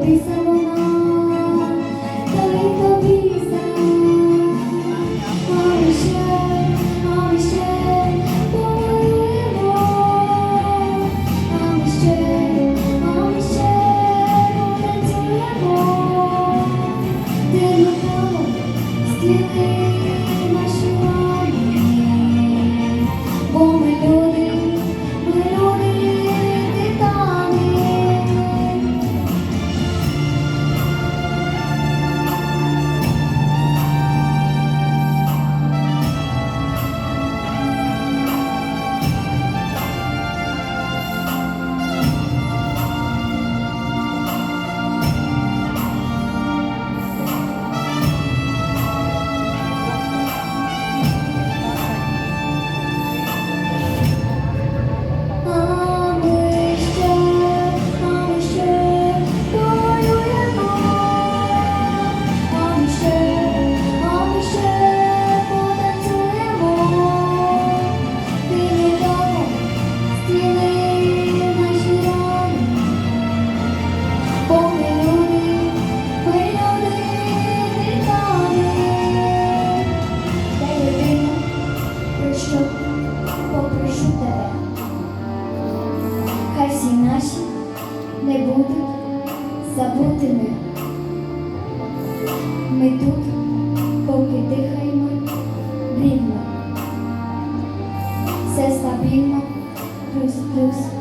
sonrisa попрошу тебе. Хай всі наші не будуть забутими. Ми тут, поки дихаємо рівно. Все стабільно, плюс-плюс.